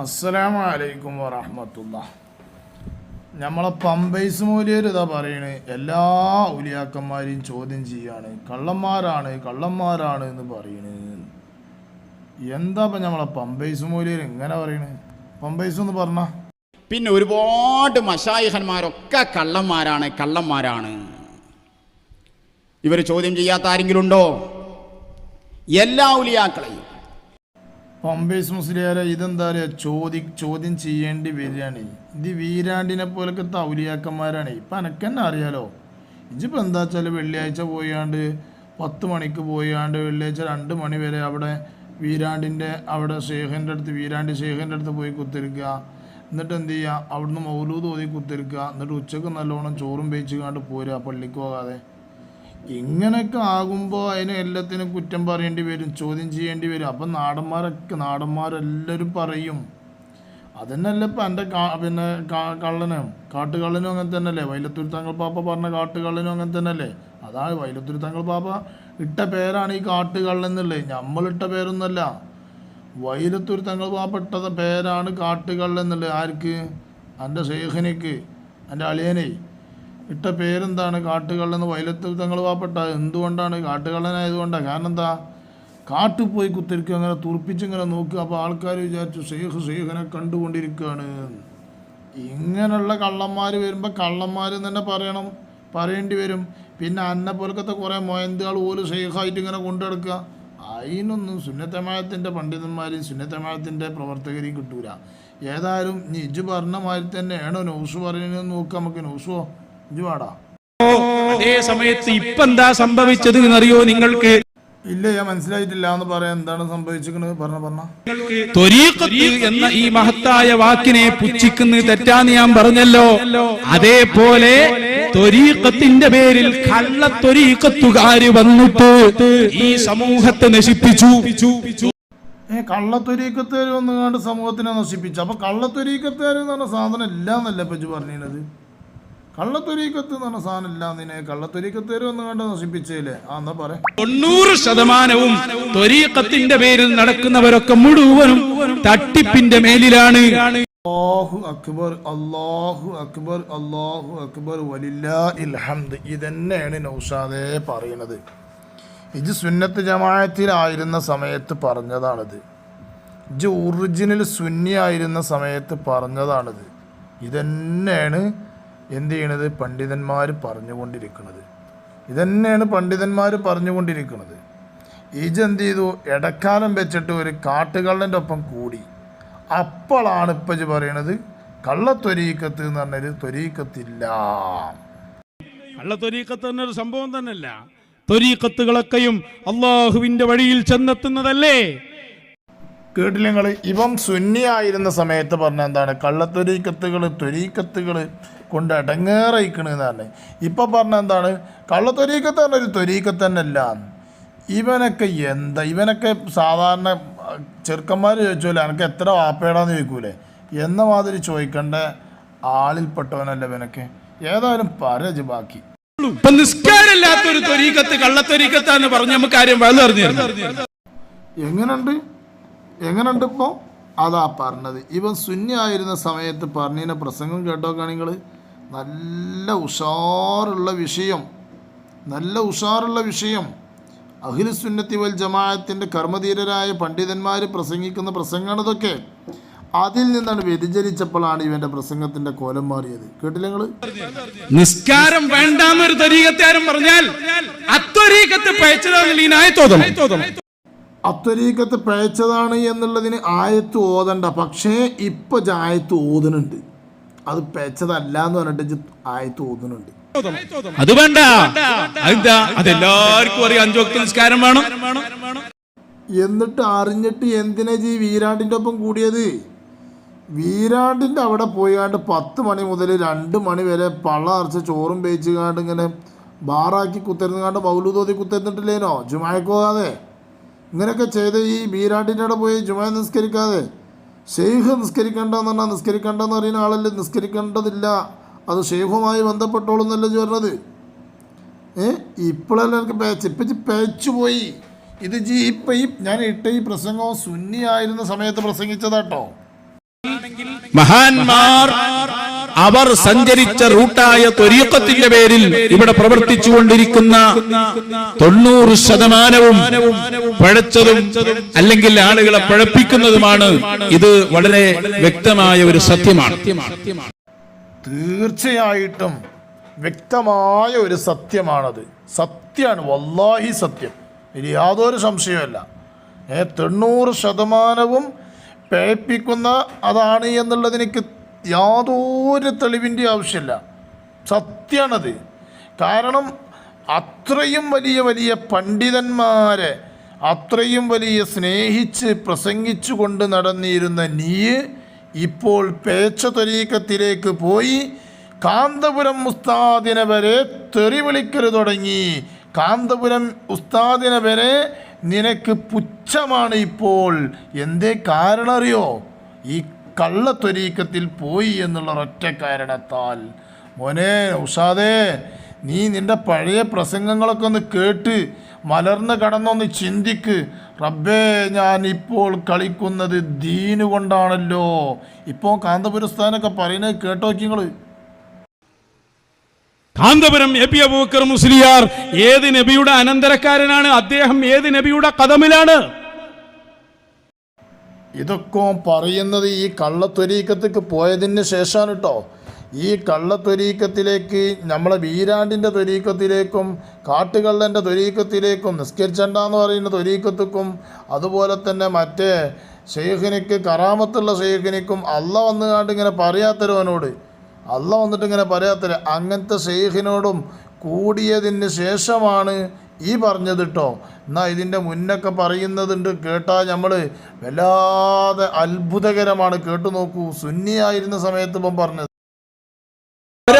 അസ്സലാമു അലൈക്കും വറഹമത്തുള്ള. നമ്മളെ പമ്പൈസ് മൂലിയർ ഇതാ പറയണ് എല്ലാ ഉലിയാക്കന്മാരെയും ചോദ്യം ചെയ്യാണ് കള്ളന്മാരാണ് കള്ളന്മാരാണ് എന്ന് പറയണ്. എന്താ നമ്മളെ പമ്പൈസ് മൂലിയർ എങ്ങനെ പറയണ്? പമ്പൈസ് എന്ന് പറഞ്ഞ. പിന്നെ ഒരുപാട് മഷായിഹന്മാരൊക്കെ കള്ളന്മാരാണ് കള്ളന്മാരാണ്. ഇവർ ചോദ്യം ചെയ്യാത്ത ആരെങ്കിലും ഉണ്ടോ? എല്ലാ ഉലിയാക്കളെയും പമ്പൈസ് മുസ്ലിയാരെ ഇതെന്താ പറയുക ചോദി ചോദ്യം ചെയ്യേണ്ടി വരികയാണ്. ഇത് വീരാണ്ടിനെ പോലൊക്കെ തൗലിയാക്കന്മാരാണ്. ഇപ്പം എനക്ക് തന്നെ അറിയാലോ? ഇജിപ്പോൾ എന്താ വെച്ചാൽ വെള്ളിയാഴ്ച പോയാണ്ട് പത്ത് മണിക്ക് പോയാണ്ട് വെള്ളിയാഴ്ച രണ്ട് മണി വരെ അവിടെ വീരാണ്ടിന്റെ അവിടെ ഷേഖിന്റെ അടുത്ത് വീരാണ്ടി ഷേഖിന്റെ അടുത്ത് പോയി കുത്തിരിക്കുക എന്നിട്ട് എന്ത് ചെയ്യുക അവിടുന്ന് മൗലൂദ് ഓതി കുത്തിരിക്കുക എന്നിട്ട് ഉച്ചയ്ക്ക് നല്ലോണം ചോറും പേച്ച് കണ്ട് പോരുക പള്ളിക്ക് പോകാതെ. ഇങ്ങനെയൊക്കെ ആകുമ്പോൾ അതിന് എല്ലാത്തിനും കുറ്റം പറയേണ്ടി വരും ചോദ്യം ചെയ്യേണ്ടി വരും. അപ്പം നാടന്മാരൊക്കെ നാടന്മാരെല്ലാവരും പറയും. അതന്നെയല്ല ഇപ്പം എന്റെ കാ പിന്നെ കള്ളനും കാട്ടുകള്ളനും അങ്ങനെ തന്നെയല്ലേ? വൈലത്തൂർ തങ്ങൾ പാപ്പ പറഞ്ഞ കാട്ടുകള്ളനും അങ്ങനെ തന്നെയല്ലേ? അതാണ് വൈലത്തൂർ തങ്ങൾ പാപ്പ ഇട്ട പേരാണ് ഈ കാട്ടുകള്ളൻ എന്നുള്ളത്. നമ്മളിട്ട പേരൊന്നുമല്ല. വൈലത്തൂർ തങ്ങൾ പാപ്പ ഇട്ട പേരാണ് കാട്ടുകള്ളൻ എന്നുള്ളത്. ആർക്ക്? എന്റെ ഷേഖിനിക്ക് എന്റെ അളിയനെ. ഇട്ട പേരെന്താണ്? കാട്ടുകള്ളെന്ന് വയലത്ത് തങ്ങൾ വാപ്പെട്ട എന്തുകൊണ്ടാണ്? കാട്ടുകള്ളനായതുകൊണ്ടാണ് കാരണം എന്താ കാട്ടിൽ പോയി കുത്തിരിക്കുക അങ്ങനെ തുറപ്പിച്ചിങ്ങനെ നോക്കുക. അപ്പോൾ ആൾക്കാർ വിചാരിച്ചു ഷെയ്ഖ് ഷെയ്ഖിനെ കണ്ടുകൊണ്ടിരിക്കുകയാണ്. ഇങ്ങനെയുള്ള കള്ളന്മാർ വരുമ്പോൾ കള്ളന്മാർ തന്നെ പറയണം. പറയേണ്ടി വരും. പിന്നെ അന്നെ പോലത്തെ കുറേ മൊയന്തുകൾ പോലും ഷെയ്ഖായിട്ട് ഇങ്ങനെ കൊണ്ടെടുക്കുക അതിനൊന്നും സുന്നത്തമായത്തിന്റെ പണ്ഡിതന്മാരെയും സുന്നത്തമായത്തിന്റെ പ്രവർത്തകരെയും കിട്ടൂല. ഏതായാലും നിജ് പറഞ്ഞ മാതിരി തന്നെയാണോ നൗസ് പറയുന്നത് നോക്കാം നമുക്ക്. നൗസോ അതേ സമയത്ത് ഇപ്പൊ എന്താ സംഭവിച്ചത് എന്നറിയോ നിങ്ങൾക്ക്? ഇല്ല ഞാൻ മനസ്സിലായിട്ടില്ല എന്ന് പറയാൻ എന്താണ് സംഭവിച്ചിരിക്കുന്നത് പറഞ്ഞ പറഞ്ഞ. എന്ന ഈ മഹത്തായ വാക്കിനെ പുച്ഛിക്കുന്ന തെറ്റാന്ന് ഞാൻ പറഞ്ഞല്ലോ. അതേപോലെ ത്വരീക്കത്തിന്റെ പേരിൽ കള്ള ത്വരീഖത്തുകാര് വന്നിട്ട് ഈ സമൂഹത്തെ നശിപ്പിച്ചു. ഏ കള്ളത്തൊരീക്കത്തേര് വന്നുകൊണ്ട് സമൂഹത്തിനെ നശിപ്പിച്ചു. അപ്പൊ കള്ളത്തൊരീക്കത്തേര് എന്ന് പറഞ്ഞ സാധനം ഇല്ല എന്നല്ല ഇപ്പൊ ഇജ്ജ് പറഞ്ഞത് കള്ളത്തൊരീക്കത്ത് എന്ന് പറഞ്ഞ സാധനം ഇല്ല തരും എന്ന് കണ്ട് നശിപ്പിച്ചേലേ. ആ എന്നാ പറയാ. തൊണ്ണൂറ് ശതമാനവും തൊരീക്കത്തിന്റെ പേരിൽ നടക്കുന്നവരൊക്കെ മുഴുവനും തട്ടിപ്പിന്റെ മേലിലാണ്. അല്ലാഹു അക്ബർ അല്ലാഹു അക്ബർ അല്ലാഹു അക്ബർ വലില്ലാഹിൽ ഹംദ്. ഇതന്നെയാണ് നൗഷാദെ പറയുന്നത്. ഇത് സുന്നത്ത് ജമായത്തിലായിരുന്ന സമയത്ത് പറഞ്ഞതാണിത്. ഇത് ഒറിജിനൽ സുന്നിയായിരുന്ന സമയത്ത് പറഞ്ഞതാണിത്. ഇതന്നെയാണ് എന്ത് ചെയ്യണത്? പണ്ഡിതന്മാർ പറഞ്ഞുകൊണ്ടിരിക്കുന്നത് ഇതന്നെയാണ് പണ്ഡിതന്മാർ പറഞ്ഞുകൊണ്ടിരിക്കുന്നത് ഇജ് എന്ത് ചെയ്തു? ഇടക്കാലം വെച്ചിട്ട് ഒരു കാട്ടുകള്ളന്റെ ഒപ്പം കൂടി. അപ്പോഴാണ് ഇപ്പം ഇജ് പറയണത് കള്ളത്തൊരീക്കത്ത് എന്ന് പറഞ്ഞൊരു ത്വരീക്കത്തില്ല കള്ളത്വരീക്കത്ത് എന്നൊരു സംഭവം തന്നെയല്ല. ത്വരീക്കത്തുകളൊക്കെയും അള്ളാഹുവിന്റെ വഴിയിൽ ചെന്നെത്തുന്നതല്ലേ? കേട്ടില്ല ഇവം സുന്നിയായിരുന്ന സമയത്ത് പറഞ്ഞ എന്താണ്? കള്ളത്തൊരീക്കത്തുകൾ ത്വരീക്കത്തുകൾ കൊണ്ട് അടങ്ങേറയിക്കണ് പറഞ്ഞു ഇപ്പം പറഞ്ഞ എന്താണ്? കള്ളത്തൊരീക്കത്ത് പറഞ്ഞ ഒരു തൊരീക്കത്ത് തന്നെ അല്ല ഇവനൊക്കെ എന്താ? ഇവനൊക്കെ സാധാരണ ചെറുക്കന്മാർ ചോദിച്ചോലെ എനിക്ക് എത്ര വാപ്പേടാന്ന് ചോദിക്കൂലേ? എന്ന മാതിരി ചോദിക്കേണ്ട ആളിൽപ്പെട്ടവനല്ല ഇവനൊക്കെ. ഏതായാലും പരജ് ബാക്കി. ഇപ്പൊ നിസ്കാരമില്ലാത്ത ഒരു ത്വരീഖത്ത് കള്ളത്തൊരീഖത്താന്ന് പറഞ്ഞ് നമുക്ക് കാര്യം വളർന്നു എങ്ങനുണ്ട് എങ്ങനുണ്ട് ഇപ്പോൾ അതാ പറഞ്ഞത്. ഇവൻ സുന്നി ആയിരുന്ന സമയത്ത് പറഞ്ഞതിനെ പ്രസംഗം കേട്ടോക്കാണെങ്കിൽ നിങ്ങൾ നല്ല ഉഷാറുള്ള വിഷയം നല്ല ഉഷാറുള്ള വിഷയം. അഖിൽ സുന്നത്തി വൽ ജമാഅത്തിന്റെ കർമ്മധീരരായ പണ്ഡിതന്മാർ പ്രസംഗിക്കുന്ന പ്രസംഗമാണ് ഇതൊക്കെ. അതിൽ നിന്നാണ് വ്യതിചലിച്ചപ്പോഴാണ് ഇവന്റെ പ്രസംഗത്തിന്റെ കോലം മാറിയത്. കേട്ടില്ല നിങ്ങൾ? നിസ്കാരം വേണ്ടാന്നൊരു ത്വരീഖത്താരും പറഞ്ഞാൽ തോന്നണം അത്വരീക്കത്ത് പഴച്ചതാണ് എന്നുള്ളതിന് ആയത്ത് ഓതണ്ട. പക്ഷേ ഇപ്പൊ ആയത്ത് ഓതുന്നുണ്ട്. അത് പെച്ചതല്ല എന്ന് പറഞ്ഞിട്ട് ആയി തോന്നുന്നുണ്ട്. അത് വേണ്ട. അതെല്ലാവർക്കും അറിയാം. അഞ്ചു വക്ത നിസ്കാരം വേണം. എന്നിട്ട് അറിഞ്ഞിട്ട് എന്തിനാ ജീ വീരാണ്ടിന്റെ ഒപ്പം കൂടിയത്? വീരാണ്ടിന്റെ അവിടെ പോയാണ്ട് പത്ത് മണി മുതൽ രണ്ട് മണി വരെ പള്ള അറച്ച് ചോറും പേച്ച് കാണ്ട് ഇങ്ങനെ ബാറാക്കി കുത്തിരുന്നുകാണ്ട് മൗലു തോതി കുത്തരുന്നിട്ടില്ലേനോ? ജുമായക്കോകാതെ ഇങ്ങനെയൊക്കെ ചെയ്ത് ഈ വീരാണ്ടിന്റെ അവിടെ പോയി ജുമായ നിസ്കരിക്കാതെ. ഷെയ്ഖ് നിസ്കരിക്കേണ്ടതെന്ന് പറഞ്ഞാൽ നിസ്കരിക്കണ്ടെന്ന് പറയുന്ന ആളല്ലേ? നിസ്കരിക്കേണ്ടതില്ല. അത് ഷെയ്ഖുമായി ബന്ധപ്പെട്ടോളെന്നല്ലേ പറഞ്ഞത് ഏ? ഇപ്പോഴല്ല എനിക്ക് പേച്ച് ഇപ്പം പേച്ചു പോയി. ഇത് ജി ഇപ്പം ഈ ഞാൻ ഇട്ട ഈ പ്രസംഗം സുന്നിയായിരുന്ന സമയത്ത് പ്രസംഗിച്ചതാട്ടോ. മഹാന്മാർ അവർ സഞ്ചരിച്ച റൂട്ടായ ത്വരീക്കത്തിന്റെ പേരിൽ ഇവിടെ പ്രവർത്തിച്ചു കൊണ്ടിരിക്കുന്ന തൊണ്ണൂറ് ശതമാനവും പഴച്ചതും അല്ലെങ്കിൽ ആളുകളെ പഴപ്പിക്കുന്നതുമാണ് ഇത് വളരെ വ്യക്തമായ ഒരു സത്യമാണ്. തീർച്ചയായിട്ടും വ്യക്തമായ ഒരു സത്യമാണത്. സത്യമാണ് വല്ലാഹി സത്യം. ഇനി യാതൊരു സംശയമല്ല ഏ തൊണ്ണൂറ് ശതമാനവും പേപ്പിക്കുന്ന അതാണ് എന്നുള്ളതിനേക്ക് യാതൊരു തെളിവിന്റെ ആവശ്യമില്ല. സത്യമാണത് കാരണം അത്രയും വലിയ വലിയ പണ്ഡിതന്മാരെ അത്രയും വലിയ സ്നേഹിച്ച് പ്രസംഗിച്ചു കൊണ്ട് നടന്നിരുന്ന നീ ഇപ്പോൾ പേച്ച തൊരീക്കത്തിലേക്ക് പോയി കാന്തപുരം ഉസ്താദിനെ വരെ തെറി വിളിക്കൽ തുടങ്ങി. കാന്തപുരം ഉസ്താദിനെ വരെ നിനക്ക് പുച്ഛമാണ് ഇപ്പോൾ. എന്തേ കാരണം അറിയോ ഈ കള്ളത്തൊരീക്കത്തിൽ പോയി എന്നുള്ള ഒറ്റ കാരണത്താൽ. മോനെ ഉഷാദേ നീ നിന്റെ പഴയ പ്രസംഗങ്ങളൊക്കെ ഒന്ന് കേട്ട് മലർന്ന് കടന്നൊന്ന് ചിന്തിക്ക്. റബ്ബേ ഞാൻ ഇപ്പോൾ കളിക്കുന്നത് ദീന് കൊണ്ടാണല്ലോ. ഇപ്പോൾ കാന്തപുരസ്ഥാനൊക്കെ പറയുന്നത് കേട്ടോ നിങ്ങൾ കാന്തപുരം പി അബൂക്കർ മുസ്ലിയാർ ഏത് നബിയുടെ അനന്തരക്കാരനാണ്? അദ്ദേഹം ഏത് നബിയുടെ കഥമിലാണ്? ഇതൊക്കെ പറയുന്നത് ഈ കള്ളത്വരീക്കത്തേക്ക് പോയതിന് ശേഷമാണ് കേട്ടോ ഈ കള്ളത്വരീക്കത്തിലേക്ക് നമ്മളെ വീരാണ്ടിന്റെ ത്വരീക്കത്തിലേക്കും കാട്ടുകള്ളന്റെ ത്വരീക്കത്തിലേക്കും നിസ്കരിച്ചണ്ട എന്ന് പറയുന്ന ത്വരീക്കത്തേക്കും അതുപോലെ തന്നെ മറ്റേ ഷെയ്ഖിനിക്ക് കറാമത്തുള്ള ഷെയ്ഖിനിക്കും അല്ല വന്നുകാണ്ട് ഇങ്ങനെ പറയാത്തരവനോട് അല്ല വന്നിട്ട് ഇങ്ങനെ പറയാത്തര അങ്ങനത്തെ ഷെയ്ഖിനോടും കൂടിയതിന് ശേഷമാണ് ഈ പറഞ്ഞത് കേട്ടോ എന്നാൽ ഇതിന്റെ മുന്നൊക്കെ പറയുന്നതുണ്ട് കേട്ടാൽ നമ്മൾ വല്ലാതെ അത്ഭുതകരമാണ്. കേട്ടു നോക്കൂ. സുന്നിയായിരുന്ന സമയത്ത് ഇപ്പം പറഞ്ഞത്.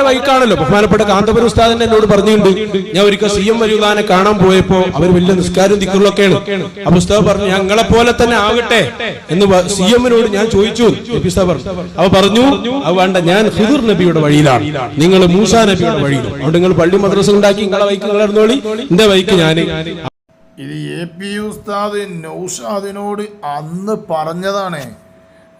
വൈക്കാണല്ലോ. ബഹുമാനപ്പെട്ട കാന്തപുര ഉസ്താദൻ എന്നോട് പറഞ്ഞിട്ടുണ്ട്. ഞാൻ ഒരിക്കൽ സി എം വരുവാനെ കാണാൻ പോയപ്പോ അവർ വലിയ നിസ്കാരം ദിക്കറിലൊക്കെയാണ് അപ്പൊ പുസ്തകം പറഞ്ഞു ഞങ്ങളെ പോലെ തന്നെ ആകട്ടെ. എന്ന് സി എമ്മിനോട് ഞാൻ ചോദിച്ചു. പറഞ്ഞു. അവ പറഞ്ഞു അത് വേണ്ട ഞാൻ ഹിദുർ നബിയുടെ വഴിയിലാണ്. നിങ്ങൾ മൂസ നബിയുടെ വഴിയിലും. അതുകൊണ്ട് നിങ്ങൾ പള്ളി മദ്രസ ഉണ്ടാക്കി നിങ്ങളെ വൈക്ക് നിങ്ങളെ എന്റെ വൈക്ക് ഞാൻ ഇത് എ പി ഉസ്താദ് നൗഷാദിനോട് അന്ന് പറഞ്ഞതാണ്.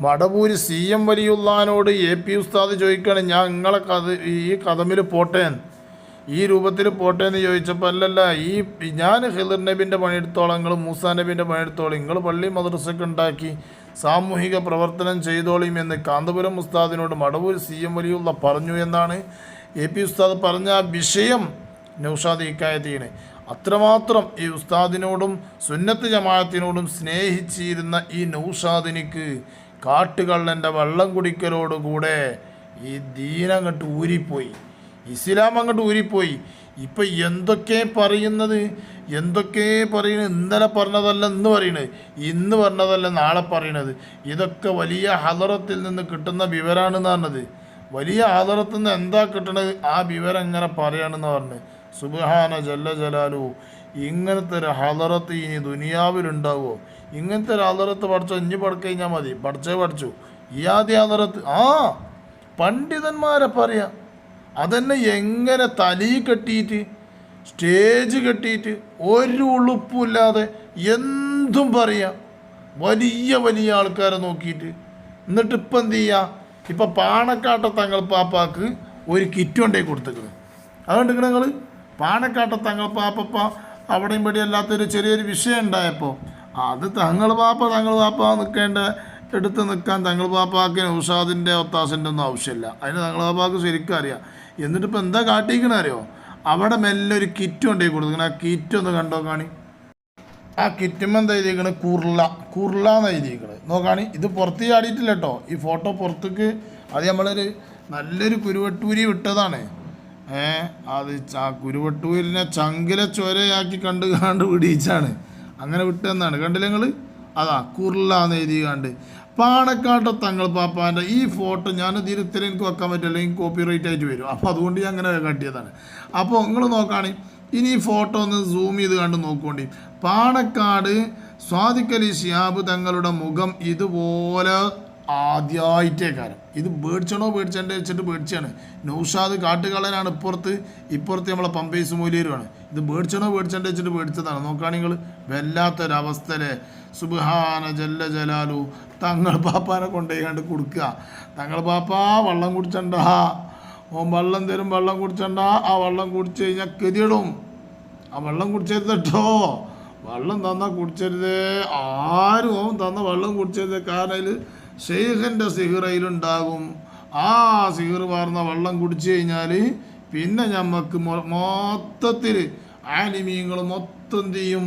വടപൂരി സി എം വലിയുള്ളഹാനോട് എ പി ഉസ്താദ് ചോദിക്കുകയാണ് ഞാൻ നിങ്ങളെ കഥ ഈ കഥമിൽ പോട്ടെ? ഈ രൂപത്തിൽ പോട്ടെ എന്ന് ചോദിച്ചപ്പോൾ അല്ലല്ല ഈ ഞാൻ ഹിദർ നബിന്റെ പണിയെടുത്തോളം നിങ്ങൾ മൂസാ നബിന്റെ പണിയെടുത്തോളം നിങ്ങൾ പള്ളി മദ്രസൊക്കെ ഉണ്ടാക്കി സാമൂഹിക പ്രവർത്തനം ചെയ്തോളിയും എന്ന് കാന്തപുരം ഉസ്താദിനോട് മടവൂർ സി എം വലിയുള്ള പറഞ്ഞു എന്നാണ് എ പി ഉസ്താദ് പറഞ്ഞ ആ വിഷയം നൗഷാദ് ഇക്കായത്തിന് അത്രമാത്രം ഈ ഉസ്താദിനോടും സുന്നത്ത് ജമാഅത്തിനോടും സ്നേഹിച്ചിരുന്ന ഈ നൗഷാദിനിക്ക് കാട്ടുകള്ളന്റെ വെള്ളം കുടിക്കലോടുകൂടെ ഈ ദീൻ അങ്ങോട്ട് ഊരിപ്പോയി. ഇസ്ലാം അങ്ങോട്ട് ഊരിപ്പോയി. ഇപ്പം എന്തൊക്കെ പറയുന്നത്? എന്തൊക്കെ പറയുന്നത്? ഇന്നലെ പറഞ്ഞതല്ല ഇന്ന് പറയണത് ഇന്ന് പറഞ്ഞതല്ല നാളെ പറയണത് ഇതൊക്കെ വലിയ ഹലറത്തിൽ നിന്ന് കിട്ടുന്ന വിവരമാണെന്ന് പറഞ്ഞത് വലിയ ഹലറത്തിൽ നിന്ന് എന്താ കിട്ടണത്? ആ വിവരം എങ്ങനെ പറയുകയാണെന്ന് പറഞ്ഞ് സുബഹാന ജല്ല ജലാലു. ഇങ്ങനത്തെ ഒരു ഹലറത്ത് ഇനി ദുനിയാവിലുണ്ടാവുമോ ഇങ്ങനത്തെ ഒരു ഹലറത്ത് പഠിച്ചോ ഇനി പഠിക്കഴിഞ്ഞാൽ മതി. പഠിച്ചേ പഠിച്ചു. ഈ ആദ്യ ഹലറത്ത് ആ പണ്ഡിതന്മാരെ പറയാം. അതന്നെ എങ്ങനെ തലി കെട്ടിയിട്ട് സ്റ്റേജ് കെട്ടിയിട്ട് ഒരു ഉളുപ്പുമില്ലാതെ എന്തും പറയാം. വലിയ വലിയ ആൾക്കാരെ നോക്കിയിട്ട് എന്നിട്ട് ഇപ്പം എന്ത് ചെയ്യുക ഇപ്പം പാണക്കാട്ട തങ്ങൾ പാപ്പാക്ക് ഒരു കിറ്റ് കൊണ്ടേ കൊടുത്തേക്കുന്നത് അതുകൊണ്ട് നിങ്ങൾ പാണക്കാട്ട തങ്ങൾ പാപ്പപ്പ അവിടെയും ഇവിടെ അല്ലാത്തൊരു ചെറിയൊരു വിഷയം ഉണ്ടായപ്പോൾ അത് തങ്ങൾ പാപ്പ തങ്ങൾ പാപ്പ നിൽക്കേണ്ട എടുത്ത് നിൽക്കാൻ തങ്ങൾ പാപ്പാക്ക് ഉഷാദിന്റെ ഒത്താസിന്റെ ഒന്നും ആവശ്യമില്ല. അതിന് തങ്ങൾ പാപ്പാക്ക് ശരിക്കും അറിയാം. എന്നിട്ട് ഇപ്പം എന്താ കാട്ടിക്കണേ അറിയോ? അവിടെ മെല്ലെ ഒരു കിറ്റ് കൊണ്ടേ കൊടുക്കണം ആ കിറ്റ് ഒന്ന് കണ്ടോ കാണി? ആ കിറ്റുമ്പോൾ എന്താ എഴുതിയിരിക്കണത് കുർള. കുർള എന്ന് എഴുതിയിരിക്കണത് നോക്കാണി ഇത് പുറത്ത് ചാടിയിട്ടില്ല കേട്ടോ. ഈ ഫോട്ടോ പുറത്തേക്ക് അത് നമ്മളൊരു നല്ലൊരു കുരുവട്ടൂരി വിട്ടതാണ്. ഏ അത് ആ കുരുവട്ടൂരിനെ ചങ്കില ചൊരയാക്കി കണ്ട് കാണ്ട് പിടിയിച്ചാണ്. അങ്ങനെ വിട്ടെന്നാണ് കണ്ടില്ല നിങ്ങൾ അതാ കുർലാന്ന് എഴുതി കണ്ട്. പാണക്കാട്ട തങ്ങൾ പാപ്പാന്റെ ഈ ഫോട്ടോ ഞാൻ ഇത്തിരി എനിക്ക് വെക്കാൻ പറ്റില്ല എനിക്ക് കോപ്പി റൈറ്റ് ആയിട്ട് വരും. അപ്പോൾ അതുകൊണ്ട് ഞാൻ അങ്ങനെ കാട്ടിയതാണ്. അപ്പോൾ നിങ്ങൾ നോക്കുകയാണ് ഇനി ഈ ഫോട്ടോ ഒന്ന് സൂം ചെയ്ത് കണ്ട് നോക്കുകൊണ്ടി പാണക്കാട് സ്വാദിക്കലി ശിയാബ് തങ്ങളുടെ മുഖം ഇതുപോലെ ആദ്യമായിട്ടേ കാലം ഇത് പേടിച്ചണോ പേടിച്ചേണ്ട വെച്ചിട്ട് പേടിച്ചാണ്. നൗഷാദ് കാട്ടുകളനാണ് ഇപ്പുറത്ത്. ഇപ്പുറത്ത് നമ്മളെ പമ്പേസ് മൂലിയരുമാണ് ഇത് പേടിച്ചണോ പേടിച്ചേണ്ട വെച്ചിട്ട് പേടിച്ചതാണ്. നോക്കുകയാണെങ്കിൽ വല്ലാത്തൊരവസ്ഥയിലെ. സുബാന ജല്ല ജലാലു. തങ്ങൾ പാപ്പാനെ കൊണ്ടുപോയിക്കാണ്ട് കൊടുക്കുക തങ്ങൾ പാപ്പാ വെള്ളം കുടിച്ചണ്ട. ഓൻ വെള്ളം തരും വെള്ളം കുടിച്ചണ്ട. ആ വെള്ളം കുടിച്ച് കഴിഞ്ഞാൽ കെതിയിടും. ആ വെള്ളം കുടിച്ചരുത് കേട്ടോ വെള്ളം തന്നാൽ കുടിച്ചരുതേ. ആരും തന്ന വെള്ളം കുടിച്ചരുത്. കാരണം അതിൽ ഷെയ്ഖിന്റെ സിഹിറയിലുണ്ടാകും. ആ സിഹിർ പാർന്ന വെള്ളം കുടിച്ചു കഴിഞ്ഞാൽ പിന്നെ ഞമ്മക്ക് മൊത്തത്തിൽ ആലിമീങ്ങൾ മൊത്തം ചെയ്യും?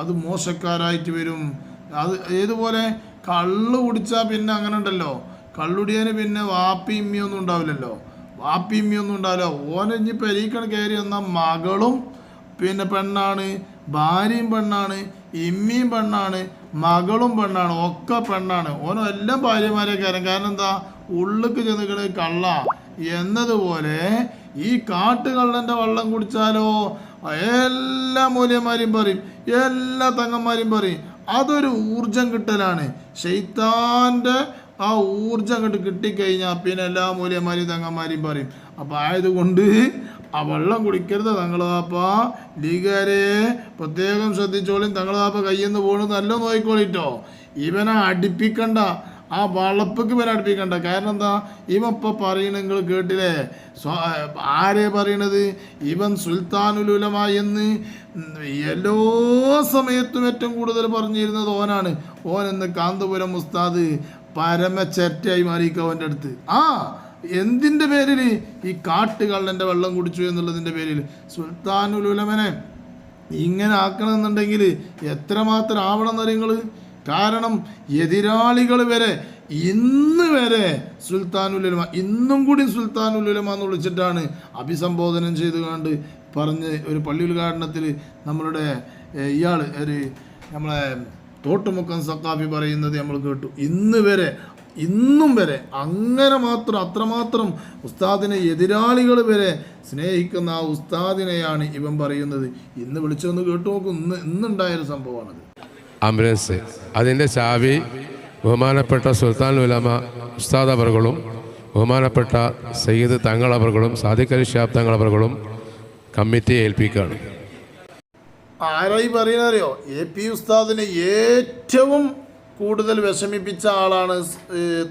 അത് മോശക്കാരായിട്ട് വരും. അത് ഏതുപോലെ? കള്ള് കുടിച്ചാൽ പിന്നെ അങ്ങനെ ഉണ്ടല്ലോ. കള്ളുടിയന് പിന്നെ വാപ്പി ഇമ്മിയൊന്നും ഉണ്ടാവില്ലല്ലോ. വാപ്പി ഇമ്മിയൊന്നും ഉണ്ടാവില്ല. ഓനെ ഇനി പെരീക്കണ കയറി വന്ന മകളും പിന്നെ പെണ്ണാണ് ഭാര്യയും പെണ്ണാണ് ഇമ്മിയും പെണ്ണാണ് മകളും പെണ്ണാണ് ഒക്കെ പെണ്ണാണ്. ഓനോ എല്ലാം ഭാര്യമാരെ കയറും. കാരണം എന്താ? ഉള്ളിക്ക് ചെന്നുകൾ കള്ള. എന്നതുപോലെ ഈ കാട്ടുകള്ളന്റെ വള്ളം കുടിച്ചാലോ? എല്ലാ മൂല്യന്മാരെയും പറയും. എല്ലാ തങ്ങന്മാരെയും പറയും. അതൊരു ഊർജം കിട്ടലാണ്. ഷെയ്ത്താന്റെ ആ ഊർജം കിട്ടി കിട്ടിക്കഴിഞ്ഞാൽ പിന്നെ എല്ലാ മൂല്യന്മാരെയും തങ്ങന്മാരെയും പറയും. അപ്പം ആയതുകൊണ്ട് ആ വെള്ളം കുടിക്കരുത് തങ്ങളാപ്പ. ലീഗാരെ പ്രത്യേകം ശ്രദ്ധിച്ചോളി തങ്ങളാപ്പ കയ്യിൽ നിന്ന് പോകണത് നല്ല നോക്കിക്കോളിട്ടോ ഇവനെ അടുപ്പിക്കണ്ട. ആ വളപ്പക്ക് ഇവനെ അടുപ്പിക്കണ്ട. കാരണം എന്താ? ഇവൻ ഇപ്പൊ പറയണ നിങ്ങൾ കേട്ടില്ലേ? ആരെ പറയണത്? ഇവൻ സുൽത്താനുലുലമ എല്ലാ സമയത്തും ഏറ്റവും കൂടുതൽ പറഞ്ഞിരുന്നത് ഓനാണ്. ഓൻ എന്ന് കാന്തപുരം ഉസ്താദ് പരമച്ചെറ്റയായി മാറിയിക്ക അവന്റെ അടുത്ത്. ആ എന്തിന്റെ പേരിൽ ഈ കാട്ടുകള്ളന്റെ വെള്ളം കുടിച്ചു എന്നുള്ളതിന്റെ പേരിൽ? സുൽത്താനുൽ ഉലമനെ ഇങ്ങനെ ആക്കണമെന്നുണ്ടെങ്കിൽ എത്രമാത്രം ആവണം നിങ്ങൾ കാരണം എതിരാളികൾ വരെ ഇന്ന് വരെ സുൽത്താനുൽ ഉലമ ഇന്നും കൂടി സുൽത്താനുൽ ഉലമ എന്ന് വിളിച്ചിട്ടാണ് അഭിസംബോധനം ചെയ്തുകൊണ്ട് പറഞ്ഞ് ഒരു പള്ളി ഉദ്ഘാടനത്തിൽ നമ്മളുടെ ഇയാൾ ഒരു നമ്മളെ തോട്ടുമുക്കം സക്കാഫി പറയുന്നത് നമ്മൾ കേട്ടു. ഇന്ന് വരെ ഇന്നും വരെ അങ്ങനെ മാത്രം അത്രമാത്രം ഉസ്താദിനെ എതിരാളികൾ വരെ സ്നേഹിക്കുന്ന ആ ഉസ്താദിനെയാണ് ഇവൻ പറയുന്നത്. ഇന്ന് വിളിച്ചൊന്ന് കേട്ടു നോക്കും. ഇന്ന് ഇന്നുണ്ടായൊരു സംഭവമാണത്. ആംബുലൻസ് അതിന്റെ ചാവി ബഹുമാനപ്പെട്ട സുൽത്താൻ ഉലമ ഉസ്താദ് അവറുകളും ബഹുമാനപ്പെട്ട സയ്യിദ് തങ്ങൾ അവർകളും സാദിഖ് അലി ഷാബ് തങ്ങൾ അവർകളും കമ്മിറ്റിയെ ഏൽപ്പിക്കുകയാണ്. ആരായി പറയുന്നറിയോ എ പി ഉസ്താദിനെ ഏറ്റവും കൂടുതൽ വിഷമിപ്പിച്ച ആളാണ്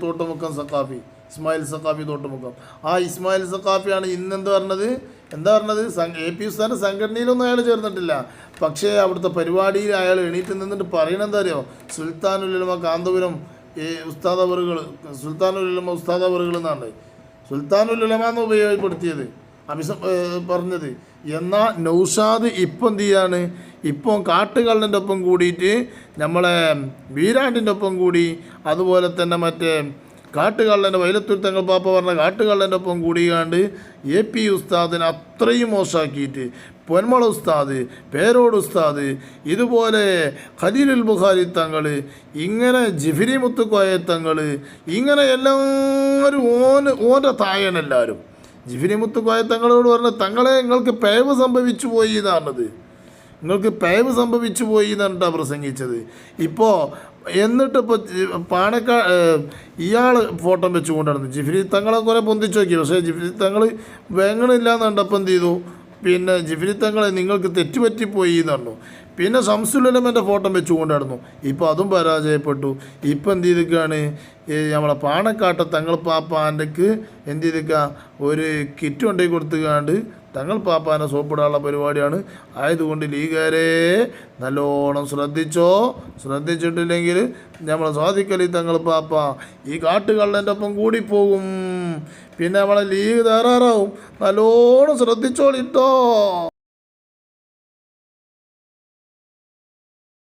തോട്ടുമുക്കം സക്കാഫി ഇസ്മായിൽ സക്കാഫി തോട്ടുമുക്കം ആ ഇസ്മായിൽ സക്കാഫിയാണ് ഇന്നെന്ത് പറഞ്ഞത്? എന്താ പറഞ്ഞത്? എ പി ഉസ്താന്റെ സംഘടനയിലൊന്നും അയാൾ ചേർന്നിട്ടില്ല. പക്ഷേ അവിടുത്തെ പരിപാടിയിൽ അയാൾ എണീറ്റ് നിന്നിട്ട് പറയണത് എന്താ അറിയോ? സുൽത്താനുലുലമ കാന്തപുരം ഈ ഉസ്താദ് അവറുകൾ സുൽത്താനുലുലമ ഉസ്താദ് അവറുകൾ എന്നാണ് സുൽത്താനുലുലമ എന്ന് ഉപയോഗപ്പെടുത്തിയത്. ഏഹ് പറഞ്ഞത്. എന്നാൽ നൗഷാദ് ഇപ്പം എന്ത് ചെയ്യാണ്? ഇപ്പം കാട്ടുകള്ളന്റെ ഒപ്പം കൂടിയിട്ട് നമ്മളെ വീരാണ്ടിന്റെ ഒപ്പം കൂടി അതുപോലെ തന്നെ മറ്റേ കാട്ടുകള്ളന്റെ വൈലത്തൂർ തങ്ങൾ പാപ്പ പറഞ്ഞ കാട്ടുകള്ളന്റെ ഒപ്പം കൂടിയാണ്ട് എ പി ഉസ്താദിനെ അത്രയും മോശമാക്കിയിട്ട് പൊന്മള ഉസ്താദ് പേരോട് ഉസ്താദ് ഇതുപോലെ ഖലീലുൽ ബുഖാരി തങ്ങൾ ഇങ്ങനെ ജിഫിരി മുത്തുക്കോയ തങ്ങൾ ഇങ്ങനെ എല്ലാവരും ഓന് ഓന്റെ തായനെല്ലാവരും ജിഫിനി മുത്തുക്കോയ തങ്ങളോട് പറഞ്ഞു തങ്ങളെ നിങ്ങൾക്ക് പേവ് സംഭവിച്ചു പോയി എന്നാണത് നിങ്ങൾക്ക് പേവ് സംഭവിച്ചു പോയി എന്നാണ് പ്രസംഗിച്ചത്. ഇപ്പോൾ എന്നിട്ട് ഇപ്പോൾ പാണക്കാ ഇയാൾ ഫോട്ടോ വെച്ച് കൊണ്ടുവന്നു ജിഫിരി തങ്ങളെ കുറേ പൊന്തിച്ചു നോക്കി. പക്ഷേ ജിഫിരി തങ്ങൾ വേങ്ങണില്ല എന്ന് കണ്ടപ്പോൾ എന്ത് ചെയ്തു? പിന്നെ ജിഫിരി തങ്ങളെ നിങ്ങൾക്ക് തെറ്റുപറ്റിപ്പോയി എന്ന് പിന്നെ ഷംസുലമന്റെ ഫോട്ടോ വെച്ച് കൊണ്ടായിരുന്നു ഇപ്പോൾ അതും പരാജയപ്പെട്ടു. ഇപ്പം എന്ത് ചെയ്തിക്കാണ് ഈ നമ്മളെ പാണക്കാട്ട തങ്ങൾ പാപ്പാന്റെക്ക് എന്ത് ചെയ്തിക്ക ഒരു കിറ്റ് കൊണ്ടേ കൊടുത്തുകാണ്ട് തങ്ങൾ പാപ്പാനെ സോപ്പിടാനുള്ള പരിപാടിയാണ്. ആയതുകൊണ്ട് ലീഗാരെ നല്ലോണം ശ്രദ്ധിച്ചോ? ശ്രദ്ധിച്ചിട്ടില്ലെങ്കിൽ നമ്മളെ സ്വാധിക്കലി തങ്ങൾ പാപ്പ. ഈ കാട്ടുകള്ളന്റെ ഒപ്പം കൂടിപ്പോകും. പോകും പിന്നെ നമ്മളെ ലീഗ് തകരാറാവും നല്ലോണം ശ്രദ്ധിച്ചോളിട്ടോ.